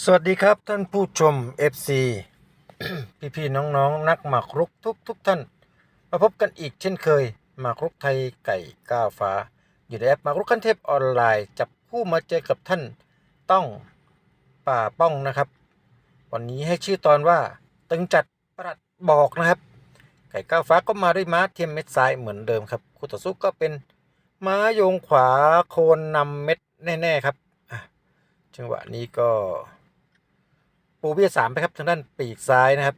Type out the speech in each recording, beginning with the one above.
สวัสดีครับท่านผู้ชม FC พี่พี่ๆน้องๆนักหมากรุกทุกทุกท่าน มาพบกันอีกเช่นเคยหมากรุกไทยไก่ก้าวฟ้า อยู่ในแอปหมากรุกขั้นเทพออนไลน์จับคู่มาเจอกับท่านต้องป่าป้องนะครับ วันนี้ให้ชื่อตอนว่าตึงจัดประหลัดบอกนะครับ ไก่ก้าวฟ้าก็มาด้วยม้าเทียมเม็ดซ้ายเหมือนเดิมครับคู่ต่อสู้ก็เป็นม้าโยงขวาโคนนำเม็ดแน่ๆครับจังหวะนี้ก็ ปูเบี้ยสามไปครับทางด้านปีกซ้ายนะครับ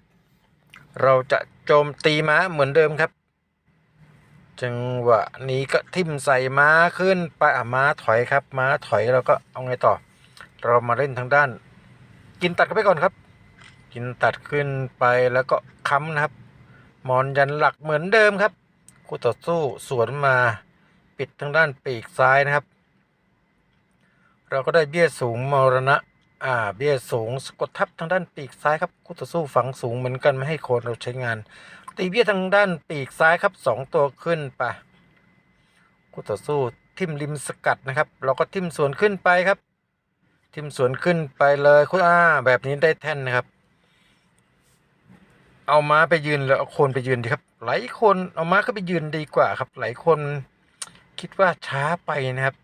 เราจะโจมตีม้าเหมือนเดิมครับ จังหวะนี้ก็ทิ่มใส่ม้าขึ้นไปอะม้าถอยครับ ม้าถอยเราก็เอาไงต่อ เรามาเล่นทางด้าน กินตัดกันไปก่อนครับ กินตัดขึ้นไปแล้วก็ค้ำนะครับ มอนยันหลักเหมือนเดิมครับคู่ต่อสู้สวนมาปิดทางด้านปีกซ้ายนะครับ เราก็ได้เบี้ยสูงมรณะ อ่าเบี้ยสูงสะกดทับทางด้านปีกซ้ายครับคู่ต่อสู้ฝังสูงเหมือนกันไม่ให้โคนเราใช้งาน ตีเบี้ยทางด้านปีกซ้ายครับสองตัวขึ้นไปคู่ต่อสู้ทิมริมสกัดนะครับ เราก็ทิมสวนขึ้นไปครับ ทิมสวนขึ้นไปเลยคุณอ่าแบบนี้ได้แท่นนะครับ เอาม้าไปยืนแล้วเอาโคนไปยืนดีครับหลายคนเอาม้าเขาไปยืนดีกว่าครับหลายคนคิดว่าช้าไปนะครับ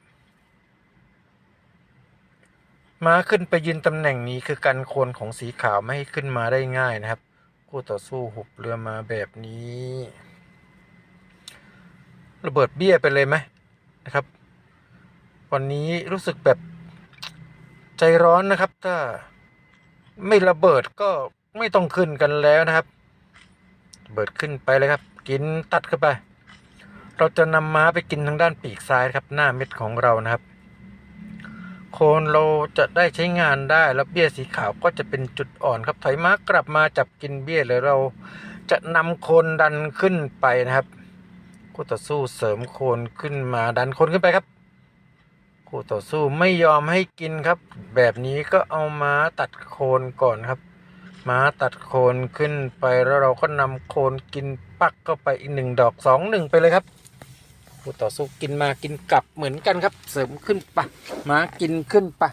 ม้าขึ้นไปยืนตำแหน่งนี้คือกันโคนของสีขาวไม่ให้ขึ้นมาได้ง่ายนะครับคู่ต่อสู้หุบเรือมาแบบนี้ ระเบิดเบี้ยไปเลยไหมนะครับ วันนี้รู้สึกแบบใจร้อนนะครับ ถ้าไม่ระเบิดก็ไม่ต้องขึ้นกันแล้วนะครับระเบิดขึ้นไปเลยครับ กินตัดเข้าไป เราจะนำม้าไปกินทางด้านปีกซ้ายครับ หน้าเม็ดของเรานะครับ โคนเราจะได้ใช้งานได้แล้วเบี้ยสีขาวก็จะเป็นจุดอ่อนครับ ถอยม้ากลับมาจับกินเบี้ยเลยเราจะนำโคนดันขึ้นไปนะครับคู่ต่อสู้เสริมโคนขึ้นมาดันโคนขึ้นไปครับคู่ต่อสู้ไม่ยอมให้กินครับ แบบนี้ก็เอาม้าตัดโคนก่อนครับม้าตัดโคนขึ้นไปแล้วเราก็นำโคนกินปักเข้าไปอีกหนึ่งดอกสองหนึ่งไปเลยครับ คู่ต่อสู้กินมากินกลับเหมือนกันครับ เสริมขึ้นปะมากินขึ้นปะ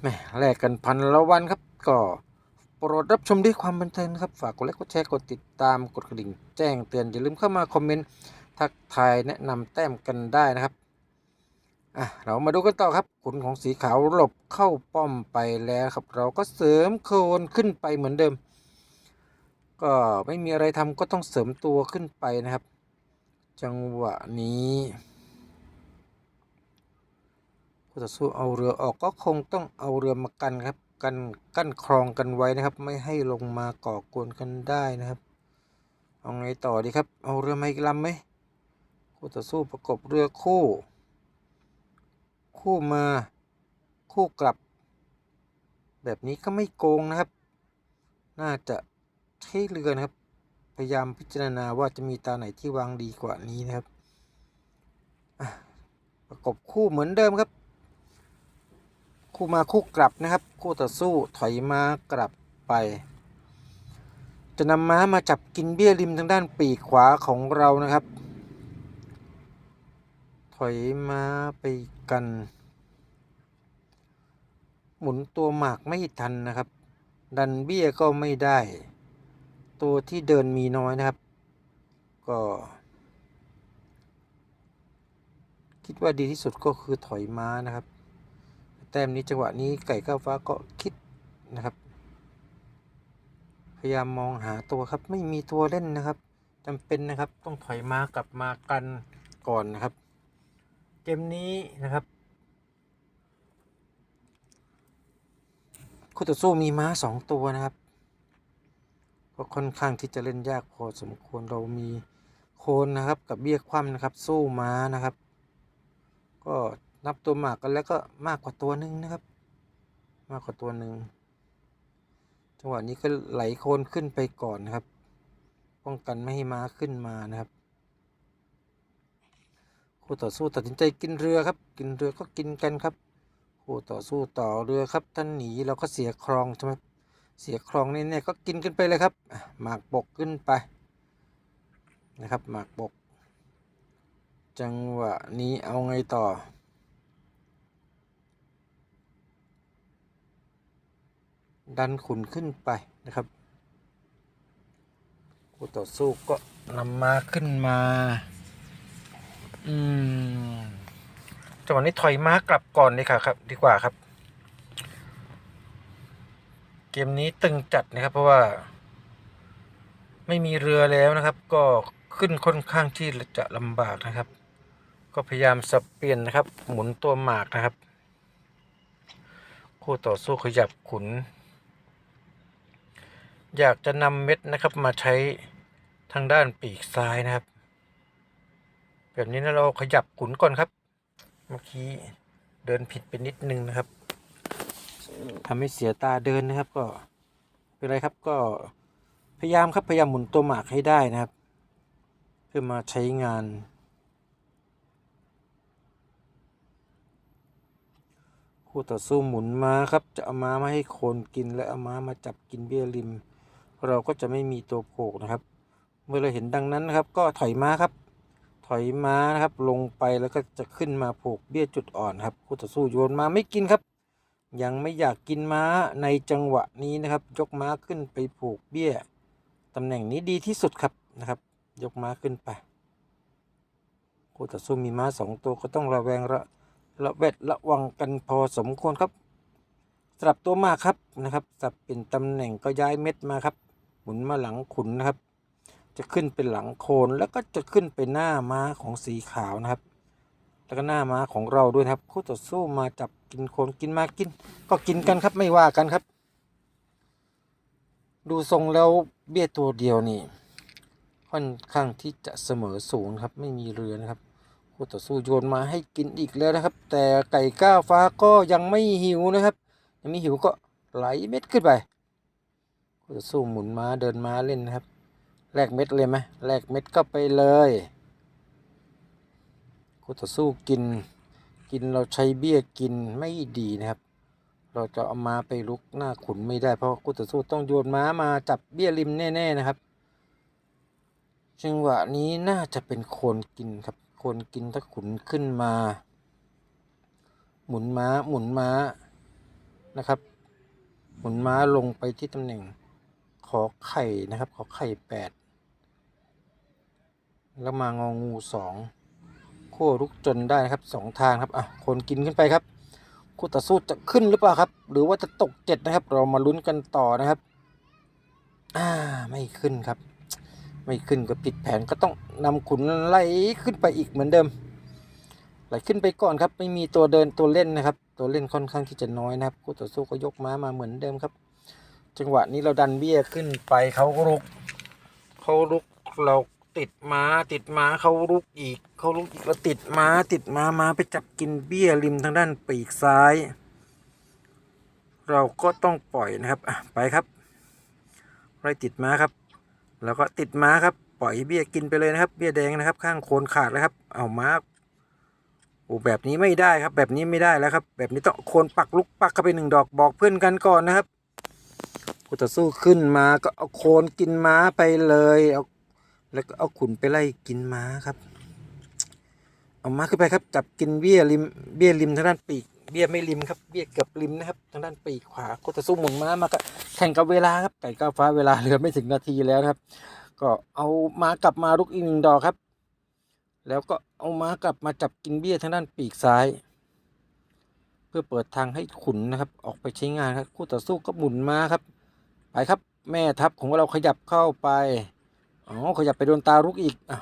แหม่แลกกันพันละวันครับ ก็โปรดรับชมด้วยความบันเทิงนะครับ ฝากกดไลค์กดแชร์กดติดตามกดกระดิ่ง แจ้งเตือนอย่าลืมเข้ามาคอมเมนต์ทักทายแนะนำแต้มกันได้นะครับอะเรามาดูกันต่อครับขุนของสีขาวหลบเข้าป้อมไปแล้วครับ เราก็เสริมโคนขึ้นไปเหมือนเดิม ก็ไม่มีอะไรทำก็ต้องเสริมตัวขึ้นไปนะครับ จังหวะนี้ผู้ต่อสู้เอาเรือออกก็คงต้องเอาเรือมากันครับ กันกั้นคลองกันไว้นะครับ ไม่ให้ลงมาก่อกวนกันได้นะครับ เอาไงต่อดีครับ เอาเรือมาอีกลำไหมคู่ต่อสู้ประกบเรือคู่ คู่มาคู่กลับ แบบนี้ก็ไม่โกงนะครับ น่าจะใช้เรือนะครับ พยายามพิจารณาว่าจะมีตาไหนที่วางดีกว่านี้นะครับ ประกบคู่เหมือนเดิมครับ คู่มาคู่กลับนะครับ คู่ต่อสู้ถอยมากลับไป จะนำม้ามาจับกินเบี้ยริมทางด้านปีกขวาของเรานะครับ ถอยม้าไปกัน หมุนตัวหมากไม่ทันนะครับ ดันเบี้ยก็ไม่ได้ ตัวที่เดินมีน้อยนะครับ ก็ คิดว่าดีที่สุดก็คือถอยม้านะครับ แต้มนี้จังหวะนี้ไก่ก้าวฟ้าก็คิดนะครับ พยายามมองหาตัวครับไม่มีตัวเล่นนะครับจำเป็นนะครับต้องถอยม้ากลับมากันก่อนนะครับ เกมนี้นะครับคู่ต่อสู้มีม้าสองตัวนะครับ ก็ค่อนข้างที่จะเล่นยากพอสมควรเรามีโคนนะครับกับเบี้ยคว่ำนะครับ สู้ม้านะครับ ก็นับตัวหมากกันแล้วก็มากกว่าตัวหนึ่งนะครับ มากกว่าตัวหนึ่งจังหวะนี้ก็ไหลโคนขึ้นไปก่อนนะครับ ป้องกันไม่ให้ม้าขึ้นมานะครับคู่ต่อสู้ตัดสินใจกินเรือครับ กินเรือก็กินกันครับคู่ต่อสู้ต่อเรือครับท่านหนีเราก็เสียครองใช่ไหม เสียครองแน่ๆก็กินกันไปเลยครับหมากบกขึ้นไปนะครับหมากบก จังหวะนี้เอาไงต่อ ดันขุนขึ้นไปนะครับคู่ต่อสู้ก็นำมาขึ้นมา อืมจังหวะนี้ถอยม้ากลับก่อนดีค่ะครับ ดีกว่าครับ เกมนี้ตึงจัดนะครับ เพราะว่า ไม่มีเรือแล้วนะครับ ก็ขึ้นค่อนข้างที่จะลำบากนะครับ ก็พยายามสับเปลี่ยนนะครับ หมุนตัวหมากนะครับ คู่ต่อสู้ขยับขุน อยากจะนำเม็ดนะครับมาใช้ทางด้านปีกซ้ายนะครับ แบบนี้นะเราขยับขุนก่อนครับ เมื่อกี้เดินผิดไปนิดนึงนะครับ ทำให้เสียตาเดินนะครับ ก็เป็นไรครับก็พยายามครับพยายามหมุนตัวหมากให้ได้นะครับ เพื่อมาใช้งาน คู่ต่อสู้หมุนม้าครับ จะเอาม้ามาให้โคนกินและเอาม้ามาจับกินเบี้ยริม เราก็จะไม่มีตัวโผกนะครับ เมื่อเราเห็นดังนั้นนะครับ ก็ถอยม้าครับ ถอยม้านะครับลงไปแล้วก็จะขึ้นมาโผกเบี้ยจุดอ่อนครับ คู่ต่อสู้โยนมาไม่กินครับ ยังไม่อยากกินม้าในจังหวะนี้นะครับ ยกม้าขึ้นไปผูกเบี้ยตำแหน่งนี้ดีที่สุดครับนะครับ ยกม้าขึ้นไปคู่ต่อสู้มีม้าสองตัวก็ต้องระแวงระระเวดระวังกันพอสมควรครับสลับตัวมาครับนะครับสับเป็นตำแหน่งก็ย้ายเม็ดมาครับ หมุนมาหลังขุนนะครับ จะขึ้นเป็นหลังโคนแล้วก็จะขึ้นเป็นหน้าม้าของสีขาวนะครับ แล้วก็หน้าม้าของเราด้วยครับคู่ต่อสู้มาจับกินโคนกินมากิน ก็กินกันครับไม่ว่ากันครับ ดูทรงแล้วเบี้ยตัวเดียวนี่ค่อนข้างที่จะเสมอสูงครับไม่มีเรือนะครับคู่ต่อสู้โยนมาให้กินอีกแล้วนะครับ แต่ไก่ก้าวฟ้าก็ยังไม่หิวนะครับยังไม่หิวก็ไหลเม็ดขึ้นไปคู่ต่อสู้หมุนม้าเดินม้าเล่นนะครับแลกเม็ดเลยไหมแลกเม็ดก็ไปเลย คู่ต่อสู้กิน กินเราใช้เบี้ยกินไม่ดีนะครับ เราจะเอาม้าไปลุกหน้าขุนไม่ได้เพราะคู่ต่อสู้ต้องโยนม้ามาจับเบี้ยริมแน่ๆนะครับจังหวะนี้น่าจะเป็นโคนกินครับโคนกินถ้าขุนขึ้นมา หมุนม้าหมุนม้านะครับ หมุนม้าลงไปที่ตำแหน่งขอไข่นะครับขอไข่แปดแล้วมางองูสอง คู่ลุกจนได้นะครับสองทางครับอะคนกินขึ้นไปครับคู่ต่อสู้จะขึ้นหรือเปล่าครับ หรือว่าจะตกเจ็ดนะครับ เรามาลุ้นกันต่อนะครับ อ่าไม่ขึ้นครับ ไม่ขึ้นก็ผิดแผนก็ต้องนำขุนไล่ขึ้นไปอีกเหมือนเดิมไหลขึ้นไปก่อนครับ ไม่มีตัวเดินตัวเล่นนะครับ ตัวเล่นค่อนข้างที่จะน้อยนะครับคู่ต่อสู้ก็ยกม้ามาเหมือนเดิมครับ จังหวะนี้เราดันเบี้ยขึ้นไปเขาก็ลุกเขาลุกเรา ติดม้าติดม้าเขาลุกอีกเขาลุกอีกเราติดม้าติดม้าม้าไปจับกินเบี้ยริมทางด้านปีกซ้าย เราก็ต้องปล่อยนะครับอะไปครับไล่ติดม้าครับ แล้วก็ติดม้าครับ ปล่อยเบี้ยกินไปเลยนะครับ เบี้ยแดงนะครับ ข้างโคนขาดแล้วครับ เอาม้าโอ้แบบนี้ไม่ได้ครับ แบบนี้ไม่ได้แล้วครับ แบบนี้ต้องโคนปักลุกปักเข้าไปหนึ่งดอกบอกเพื่อนกันก่อนนะครับกูต่อสู้ขึ้นมาก็เอาโคนกินม้าไปเลย เอา แล้วก็เอาขุนไปไล่กินม้าครับ เอาม้าขึ้นไปครับ จับกินเบี้ยริมเบี้ยริมทางด้านปีกเบี้ยไม่ริมครับเบี้ยเกือบริมนะครับ ทางด้านปีกขวากูต่อสู้หมุนม้ามาก็แข่งกับเวลาครับไก่ก้าฟ้าเวลาเหลือไม่ถึงนาทีแล้วครับ ก็เอาม้ากลับมาลุกอีกหนึ่งดอกครับ แล้วก็เอาม้ากลับมาจับกินเบี้ยทางด้านปีกซ้าย เพื่อเปิดทางให้ขุนนะครับ ออกไปใช้งานครับคู่ต่อสู้ก็หมุนม้าครับ ไปครับแม่ทัพของเราขยับเข้าไป อ๋อขยับไปโดนตาลุกอีกอะ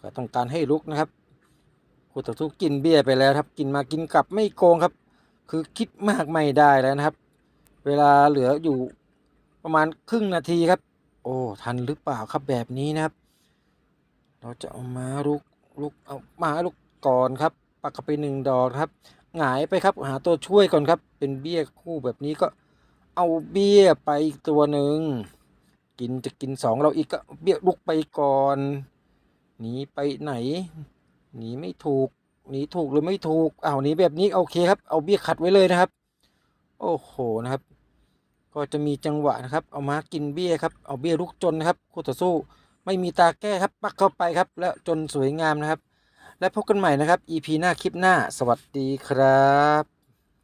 ก็ต้องการให้ลุกนะครับคู่ต่อสู้กินเบี้ยไปแล้วครับ กินมากินกลับไม่โกงครับ คือคิดมากไม่ได้แล้วนะครับ เวลาเหลืออยู่ประมาณครึ่งนาทีครับ โอ้ทันหรือเปล่าครับแบบนี้นะครับ เราจะเอามาลุกลุกเอามาลุกก่อนครับ ปักไปหนึ่งดอกครับหงายไปครับหาตัวช่วยก่อนครับ เป็นเบี้ยคู่แบบนี้ก็เอาเบี้ยไปอีกตัวหนึ่ง กินจะกินสองเราอีกก็เบี้ยลุกไปก่อนหนีไปไหนหนีไม่ถูกหนีถูกหรือไม่ถูกอ้าวหนีแบบนี้โอเคครับ เอาเบี้ยขัดไว้เลยนะครับ โอ้โหนะครับ ก็จะมีจังหวะนะครับ เอามากินเบี้ยครับเอาเบี้ยลุกจนนะครับคู่ต่อสู้ไม่มีตาแก้ครับ ปักเข้าไปครับ แล้วจนสวยงามนะครับ และพบกันใหม่นะครับ EP หน้าคลิปหน้า สวัสดีครับ